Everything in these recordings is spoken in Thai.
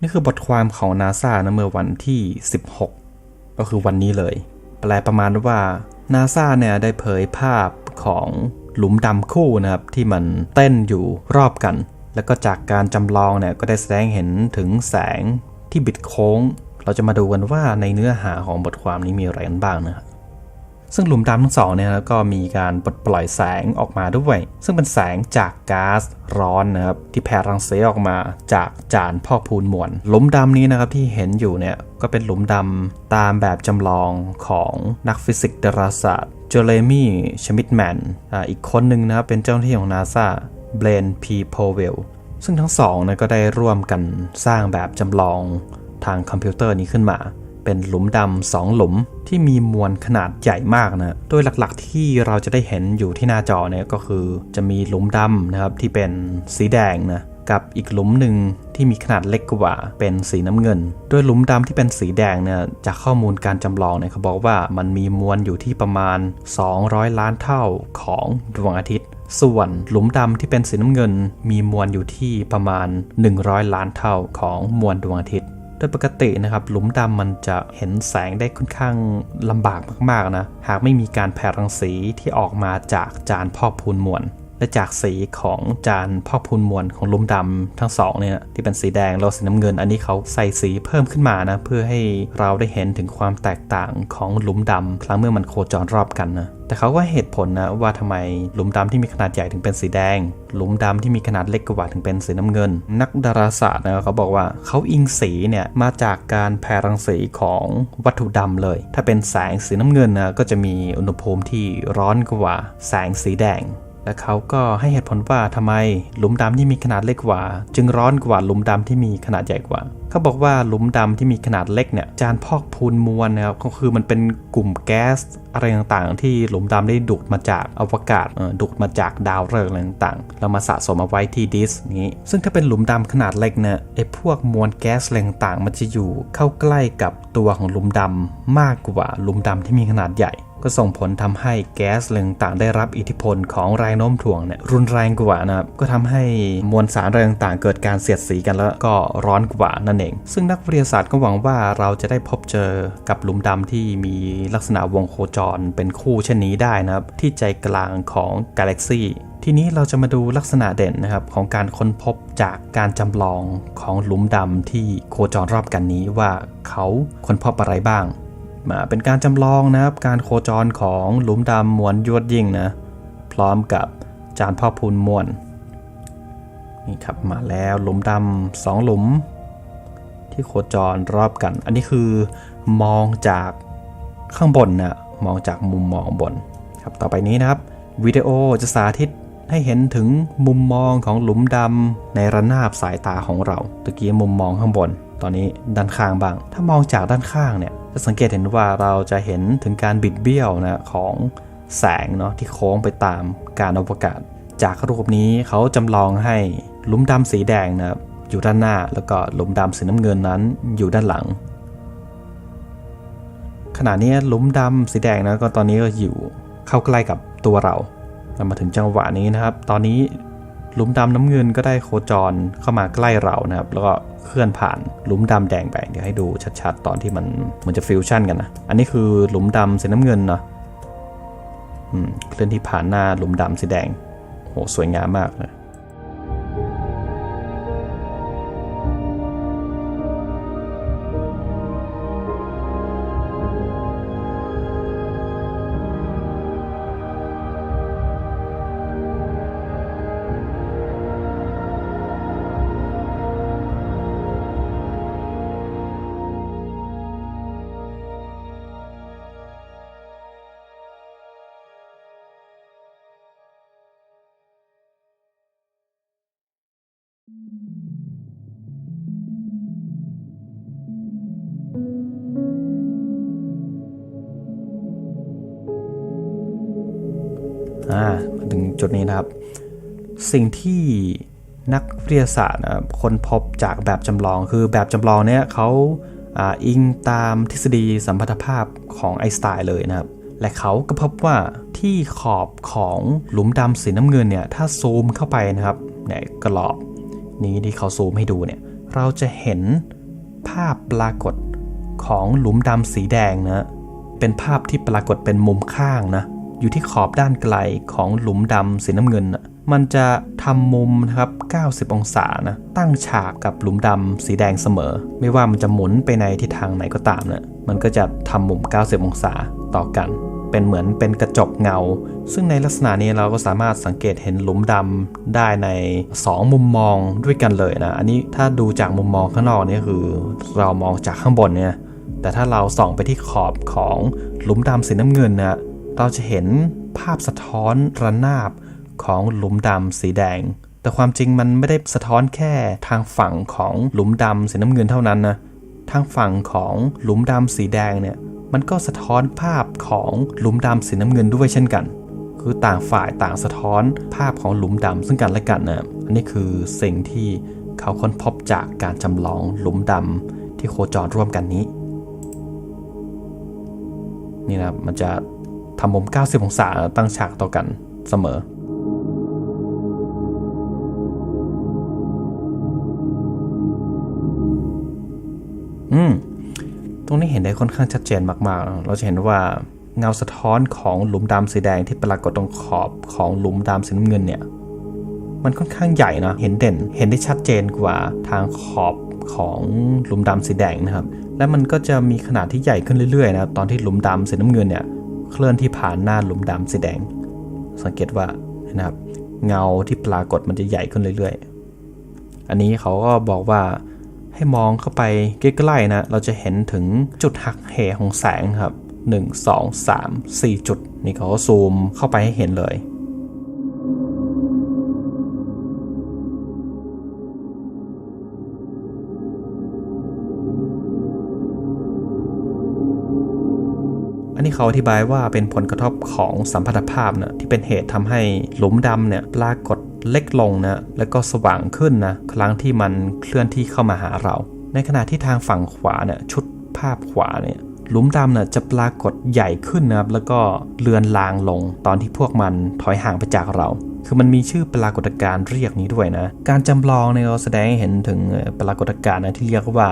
นี่คือบทความของนาซานะเมื่อวันที่ 16 ก็คือวันนี้เลย แปลประมาณว่านาซาเนี่ยได้เผยภาพของหลุมดำคู่นะครับ ที่มันเต้นอยู่รอบกัน แล้วก็จากการจำลองเนี่ยก็ได้แสดงเห็นถึงแสงที่บิดโค้ง เราจะมาดูกันว่าในเนื้อหาของบทความนี้มีอะไรกันบ้างนะครับ ซึ่งหลุมดำทั้งสองเนี่ยก็มีการปลดปล่อยแสงออกมาด้วย ซึ่งเป็นแสงจากก๊าซร้อนนะครับที่แผ่รังสีออกมาจากจานพอกพูนมวลหลุมดำนี้นะครับที่เห็นอยู่เนี่ยก็เป็นหลุมดำตามแบบจำลองของนักฟิสิกส์ดาราศาสตร์เจเรมี่ชมิดแมนอีกคนหนึ่งนะครับเป็นเจ้าหน้าที่ของนาซาเบรนพีโพเวลซึ่งทั้งสองนะก็ได้ร่วมกันสร้างแบบจำลองทางคอมพิวเตอร์นี้ขึ้นมา เป็นหลุมดำสองหลุมที่มีมวลขนาดใหญ่มากนะโดยหลักๆที่เราจะได้เห็นอยู่ที่หน้าจอเนี่ยก็คือจะมีหลุมดำนะครับที่เป็นสีแดงนะกับอีกหลุมหนึ่งที่มีขนาดเล็กกว่าเป็นสีน้ำเงิน โดยหลุมดำที่เป็นสีแดงเนี่ยจากข้อมูลการจำลองเนี่ยเขาบอกว่ามันมีมวลอยู่ที่ประมาณ 200 ล้านเท่าของดวงอาทิตย์ ส่วนหลุมดำที่เป็นสีน้ำเงิน มีมวลอยู่ที่ประมาณ 100 ล้านเท่าของมวลดวงอาทิตย์ โดยปกตินะครับหลุมดำมันจะเห็นแสงได้ค่อนข้างลำบากมากๆนะหากไม่มีการแผ่รังสีที่ออกมาจากจานพอกพูนมวล และจากสีของจานพอกพูนมวลของลุมดำทั้งสองเนี่ยที่เป็นสีแดงแล้วสีน้ำเงิน อันนี้เขาใส่สีเพิ่มขึ้นมานะเพื่อให้เราได้เห็นถึงความแตกต่างของหลุมดำครั้งเมื่อมันโคจรรอบกันนะแต่เขาก็เหตุผลนะว่าทำไมหลุมดำที่มีขนาดใหญ่ถึงเป็นสีแดง หลุมดำที่มีขนาดเล็กกว่าถึงเป็นสีน้ำเงิน นักดาราศาสตร์นะเขาบอกว่าเขาอิงสีเนี่ยมาจากการแผ่รังสีของวัตถุดำเลย ถ้าเป็นแสงสีน้ำเงินนะก็จะมีอุณหภูมิที่ร้อนกว่าแสงสีแดง และเขาก็ให้เหตุผลว่าทำไมหลุมดำที่มีขนาดเล็กกว่า จึงร้อนกว่าหลุมดำที่มีขนาดใหญ่กว่า เขาบอกว่าหลุมดำที่มีขนาดเล็กเนี่ยจานพอกพูนมวลนะครับก็คือมันเป็นกลุ่มแก๊สอะไรต่างๆ ที่หลุมดำได้ดูดมาจากอวกาศดูดมาจากดาวฤกษ์อะไรต่างๆแล้วมาสะสมเอาไว้ที่ดิสนี้ ซึ่งถ้าเป็นหลุมดำขนาดเล็กเนี่ยไอ้พวกมวลแก๊สอะไรต่างๆมันจะอยู่เข้าใกล้กับตัวของหลุมดำมากกว่าหลุมดำที่มีขนาดใหญ่ ก็ส่งผลทำให้แก๊สเรื่องต่างๆได้รับอิทธิพลของแรงโน้มถ่วงเนี่ยรุนแรงกว่านะครับก็ทำให้มวลสารอะไรต่างๆ เกิดการเสียดสีกันแล้วก็ร้อนกว่านั่นเอง ซึ่งนักวิทยาศาสตร์ก็หวังว่าเราจะได้พบเจอกับหลุมดำที่มีลักษณะวงโคจรเป็นคู่เช่นนี้ได้นะครับที่ใจกลางของกาแล็กซีทีนี้เราจะมาดูลักษณะเด่นนะครับของการค้นพบจากการจำลองของหลุมดำที่โคจรรอบกันนี้ว่าเขาค้นพบอะไรบ้าง เป็นการจำลองนะครับการโคจรของหลุมดำมวลยวดยิ่งนะพร้อมกับจานพ่อพูนมวลนี่ครับมาแล้วหลุมดำสองหลุม ที่โคจรรอบกัน อันนี้คือมองจากข้างบนนะมองจากมุมมองบนครับต่อไปนี้นะครับวิดีโอจะสาธิตให้เห็นถึงมุมมองของหลุมดำในระนาบสายตาของเราตะกี้มุมมองข้างบน ตอนนี้ด้านข้างบ้าง ถ้ามองจากด้านข้างเนี่ยจะสังเกตเห็นว่าเราจะเห็นถึงการบิดเบี้ยวนะของแสงเนาะที่โค้งไปตามการอวกาศ จากรูปนี้เขาจำลองให้หลุมดำสีแดงนะครับอยู่ด้านหน้าแล้วก็หลุมดำสีน้ำเงินนั้นอยู่ด้านหลัง ขณะนี้หลุมดำสีแดงนะก็ตอนนี้ก็อยู่เข้าใกล้กับตัวเราเรามาถึงจังหวะนี้นะครับ ตอนนี้ หลุมดำน้ำเงินก็ได้โคจรเข้ามาใกล้เรานะครับ แล้วก็เคลื่อนผ่านหลุมดำแดงไปเดี๋ยวให้ดูชัดๆ ตอนที่มันมันจะฟิวชั่นกันนะ อันนี้คือหลุมดำสีน้ำเงินเนาะอืมเคลื่อนที่ผ่านหน้าหลุมดำสีแดงโหสวยงามมากเล อ่ามาถึงจุดนี้นะครับ สิ่งที่นักวิทยาศาสตร์นะครับคนพบจากแบบจำลองคือแบบจำลองเนี้ยเขาอาอิงตามทฤษฎีสัมพัทธภาพของไอน์สไตน์เลยนะครับ และเขาก็พบว่าที่ขอบของหลุมดำสีน้ำเงินเนี่ย ถ้าซูมเข้าไปนะครับในกรอบ นี้ที่เขาซูมให้ดูเนี่ยเราจะเห็นภาพปรากฏของหลุมดำสีแดงนะเป็นภาพที่ปรากฏเป็นมุมข้างนะอยู่ที่ขอบด้านไกลของหลุมดำสีน้ำเงินนะมันจะทำมุมนะครับ 90 องศานะตั้งฉากกับหลุมดำสีแดงเสมอ ไม่ว่ามันจะหมุนไปในทิศทางไหนก็ตามนะมันก็จะทำมุม 90 องศาต่อกัน เป็นเหมือนเป็นกระจกเงา ซึ่งในลักษณะนี้เราก็สามารถสังเกตเห็นหลุมดำได้ใน 2 มุมมองด้วยกันเลยนะ อันนี้ถ้าดูจากมุมมองข้างนอกนี่คือ เรามองจากข้างบนเนี่ย แต่ถ้าเราส่องไปที่ขอบของหลุมดำสีน้ำเงินนะเราจะเห็นภาพสะท้อนระนาบของหลุมดำสีแดง แต่ความจริงมันไม่ได้สะท้อนแค่ทางฝั่งของหลุมดำสีน้ำเงินเท่านั้นนะทางฝั่งของหลุมดำสีแดงเนี่ย มันก็สะท้อนภาพของหลุมดำสีน้ำเงินด้วยเช่นกัน คือต่างฝ่ายต่างสะท้อนภาพของหลุมดำซึ่งกันและกันนะอันนี้คือสิ่งที่เขาค้นพบจากการจำลองหลุมดำที่โคจรร่วมกันนี้ นี่นะมันจะทำมุม 90 องศาตั้งฉากต่อกันเสมออืม ตรงนี้เห็นได้ค่อนข้างชัดเจนมากๆ เราจะเห็นว่าเงาสะท้อนของหลุมดำสีแดงที่ปรากฏตรงขอบของหลุมดำสีน้ำเงินเนี่ย มันค่อนข้างใหญ่นะ เห็นเด่น เห็นได้ชัดเจนกว่าทางขอบของหลุมดำสีแดงนะครับ และมันก็จะมีขนาดที่ใหญ่ขึ้นเรื่อยๆนะตอนที่หลุมดำสีน้ำเงินเนี่ยเคลื่อนที่ผ่านหน้าหลุมดำสีแดง สังเกตว่านะครับ เงาที่ปรากฏมันจะใหญ่ขึ้นเรื่อยๆ อันนี้เขาก็บอกว่า ให้มองเข้าไปใกล้ๆนะ เราจะเห็นถึงจุดหักเหของแสงครับ 1 2 3 4 จุด นี่เขาก็ซูมเข้าไปให้เห็นเลยอันนี้เขาอธิบายว่าเป็นผลกระทบของสัมพัทธภาพนะที่เป็นเหตุทำให้หลุมดำเนี่ยปรากฏ เล็กลงนะแล้วก็สว่างขึ้นนะครั้งที่มันเคลื่อนที่เข้ามาหาเรา ในขณะที่ทางฝั่งขวาเนี่ยชุดภาพขวาเนี่ยหลุมดำเนี่ยจะปรากฏใหญ่ขึ้นนะครับแล้วก็เลือนลางลงตอนที่พวกมันถอยห่างไปจากเรา คือมันมีชื่อปรากฏการณ์เรียกนี้ด้วยนะ การจำลองเนี่ยเราแสดงให้เห็นถึงปรากฏการณ์นะที่เรียกว่า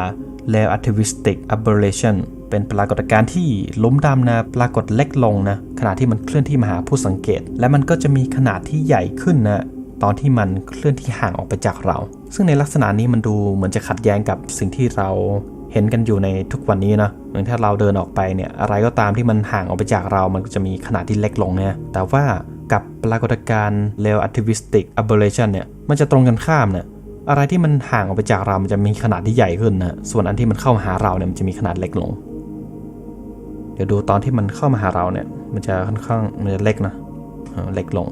relativistic aberration เป็นปรากฏการณ์ที่ลุมดำนะปรากฏเล็กลงนะขณะที่มันเคลื่อนที่มาหาผู้สังเกต และมันก็จะมีขนาดที่ใหญ่ขึ้นนะ ตอนที่มันเคลื่อนที่ห่างออกไปจากเรา ซึ่งในลักษณะนี้มันดูเหมือนจะขัดแย้งกับสิ่งที่เราเห็นกันอยู่ในทุกวันนี้นะเหมือนถ้าเราเดินออกไปเนี่ยอะไรก็ตามที่มันห่างออกไปจากเรา มันก็จะมีขนาดที่เล็กลงเนี่ยแต่ว่ากับปรากฏการณ์ relativistic aberration เนี่ย มันจะตรงกันข้ามเนี่ยอะไรที่มันห่างออกไปจากเรา มันจะมีขนาดที่ใหญ่ขึ้นนะ ส่วนอันที่มันเข้ามาหาเราเนี่ย มันจะมีขนาดเล็กลง เดี๋ยวดูตอนที่มันเข้ามาหาเราเนี่ย มันจะค่อนข้างมันจะเล็กนะ เล็กลง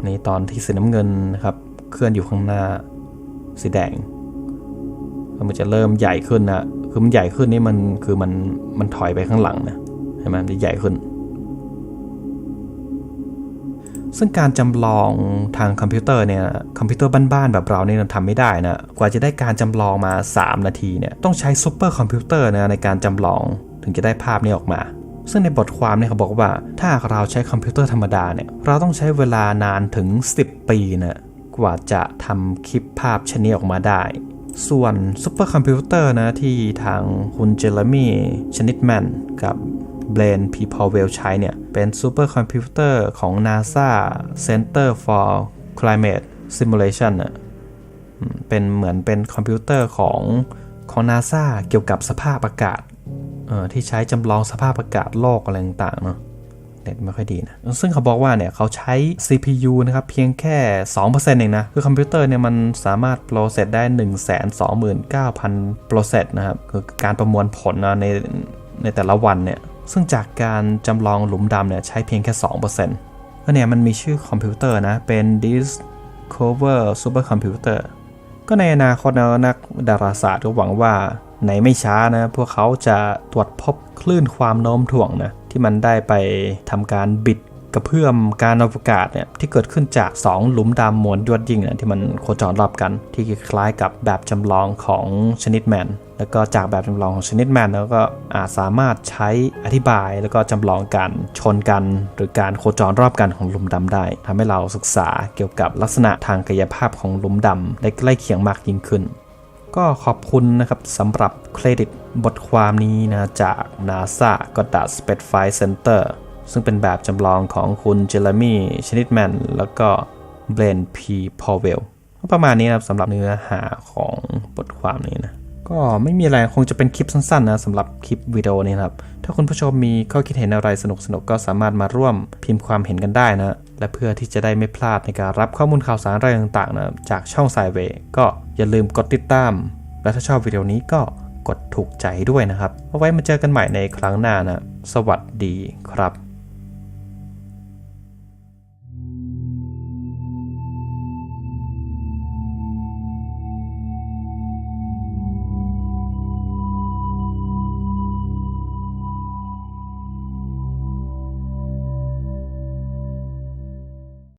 อันนี้ตอนที่สีน้ำเงินนะครับ เคลื่อนอยู่ข้างหน้าสีแดงมันจะเริ่มใหญ่ขึ้นนะคือมันใหญ่ขึ้นนี่มันคือมันมันถอยไปข้างหลังนะเห็นไหมมันจะใหญ่ขึ้น ซึ่งการจำลองทางคอมพิวเตอร์เนี่ยคอมพิวเตอร์บ้านๆแบบเราเนี่ยทำไม่ได้นะกว่าจะได้การจำลองมา 3 นาทีเนี่ยต้องใช้ซูเปอร์คอมพิวเตอร์นะในการจำลองถึงจะได้ภาพนี้ออกมา ซึ่งในบทความเนี่ยเขาบอกว่า ถ้าเราใช้คอมพิวเตอร์ธรรมดาเนี่ยเราต้องใช้เวลานานถึง 10 ปีนะกว่าจะทำคลิปภาพชนิดออกมาได้ ส่วนซูเปอร์คอมพิวเตอร์นะที่ทางคุณเจอร์มี่ชนิดแมนกับเบรนพีพอเวลใช้เนี่ย เป็นซูเปอร์คอมพิวเตอร์ของ NASA Center for Climate Simulation น่ะเป็นเหมือนเป็นคอมพิวเตอร์ของของ NASA เกี่ยวกับสภาพอากาศ ที่ใช้จำลองสภาพอากาศโลกอะไรต่างๆเนาะเน็ตไม่ค่อยดีนะ ซึ่งเขาบอกว่าเนี่ยเขาใช้ CPU นะครับ เพียงแค่ 2%เองนะ คือคอมพิวเตอร์เนี่ยมันสามารถโปรเซสได้ 129,000โปรเซสนะครับ คือการประมวลผลในในแต่ละวันเนี่ย ซึ่งจากการจำลองหลุมดำเนี่ยใช้เพียงแค่2%ก็เนี่ยมันมีชื่อคอมพิวเตอร์นะ เป็น Discover Supercomputer ก็ในอนาคตนะนักดาราศาสตร์ก็หวังว่า ในไม่ช้านะพวกเขาจะตรวจพบคลื่นความโน้มถ่วงนะที่มันได้ไปทำการบิดกระเพื่อมการอวกาศเนี่ยที่เกิดขึ้นจาก 2 หลุมดำมวลยวดยิ่งเนี่ยที่มันโคจรรอบกัน ที่คล้ายกับแบบจำลองของชนิดแมนแล้วก็จากแบบจำลองของชนิดแมนแล้วก็อาจสามารถใช้อธิบายแล้วก็จำลองการชนกัน หรือการโคจรรอบกันของหลุมดำได้ทำให้เราศึกษาเกี่ยวกับลักษณะทางกายภาพของหลุมดำได้ใกล้เคียงมากยิ่งขึ้น ก็ขอบคุณนะครับสำหรับเครดิตบทความนี้นะจาก NASA Goddard Space Flight Center ซึ่งเป็นแบบจำลองของคุณเจอร์มี่ชนิดแมนแล้วก็เบรนพีพอเวลประมาณนี้นะครับสำหรับเนื้อหาของบทความนี้นะ ก็ไม่มีอะไรคงจะเป็นคลิปสั้นๆนะสำหรับคลิปวิดีโอนี้นครับ ถ้าคุณผู้ชมมีข้อคิดเห็นอะไรสนุกๆก็สามารถมาร่วมพิมพ์ความเห็นกันได้นะ และเพื่อที่จะได้ไม่พลาดในการรับข้อมูลข่าวสารอะไรต่างๆนะจากช่องสายเวก็อย่าลืมกดติดตาม และถ้าชอบวิดีโอนี้ก็กดถูกใจด้วยนะครับ เอาไว้มาเจอกันใหม่ในครั้งหน้านะ สวัสดีครับ